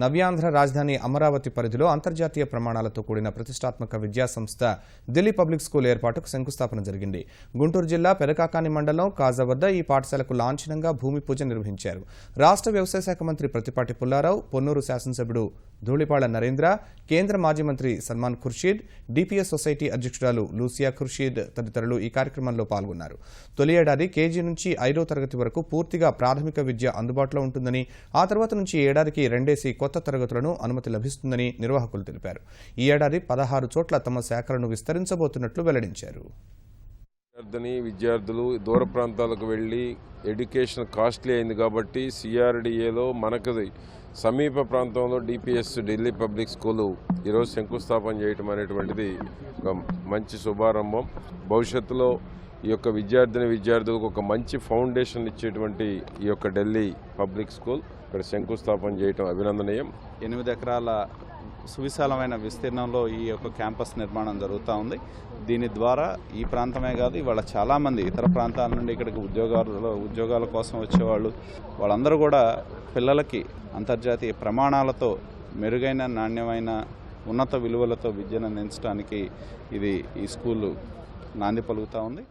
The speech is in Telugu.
నవ్యాంధ్ర రాజధాని అమరావతి పరిధిలో అంతర్జాతీయ ప్రమాణాలతో కూడిన ప్రతిష్టాత్మక విద్యా సంస్థ ఢిల్లీ పబ్లిక్ స్కూల్ ఏర్పాటుకు శంకుస్థాపన జరిగింది. గుంటూరు జిల్లా పెదకాకాని మండలం కాజా వద్ద ఈ పాఠశాలకు లాంఛనంగా భూమి పూజ నిర్వహించారు. రాష్ట్ర వ్యవసాయ శాఖ మంత్రి ప్రతిపాటి పుల్లారావు పొన్నూరు శాసనసభ్యుడు ధూళిపాళ నరేంద్ర కేంద్ర మాజీ మంత్రి సల్మాన్ ఖుర్షీద్ డిపిఎస్ సొసైటీ అధ్యక్షురాలు లూసియా ఖుర్షీద్ తదితరులు ఈ కార్యక్రమంలో పాల్గొన్నారు. తొలి ఏడాది కేజీ నుంచి ఐదో తరగతి వరకు పూర్తిగా ప్రాథమిక విద్య అందుబాటులో ఉంటుందని ఆ తర్వాత నుంచి ఏడాదికి రెండేసి కొత్త తరగతులను అనుమతి లభిస్తుందని నిర్వాహకులు తెలిపారు. ఈ ఏడాది పదహారు చోట్ల తమ శాఖలను విస్తరించబోతున్నట్లు వెల్లడించారు. విద్యార్థిని విద్యార్థులు దూర ప్రాంతాలకు వెళ్ళి ఎడ్యుకేషన్ కాస్ట్లీ అయింది కాబట్టి సిఆర్డిఏలో మనకు సమీప ప్రాంతంలో డిపిఎస్ ఢిల్లీ పబ్లిక్ స్కూలు ఈరోజు శంకుస్థాపన చేయటం అనేటువంటిది ఒక మంచి శుభారంభం. భవిష్యత్తులో ఈ యొక్క విద్యార్థిని విద్యార్థులకు ఒక మంచి ఫౌండేషన్ ఇచ్చేటువంటి ఈ యొక్క ఢిల్లీ పబ్లిక్ స్కూల్ ఇక్కడ శంకుస్థాపన చేయటం అభినందనీయం. ఎనిమిది ఎకరాల సువిశాలమైన విస్తీర్ణంలో ఈ యొక్క క్యాంపస్ నిర్మాణం జరుగుతూ ఉంది. దీని ద్వారా ఈ ప్రాంతమే కాదు ఇవాళ చాలామంది ఇతర ప్రాంతాల నుండి ఇక్కడికి ఉద్యోగాలు ఉద్యోగాల కోసం వచ్చేవాళ్ళు వాళ్ళందరూ కూడా పిల్లలకి అంతర్జాతీయ ప్రమాణాలతో మెరుగైన నాణ్యమైన ఉన్నత విలువలతో విద్యను అందించడానికి ఇది ఈ స్కూలు నాంది పలుకుతూ ఉంది.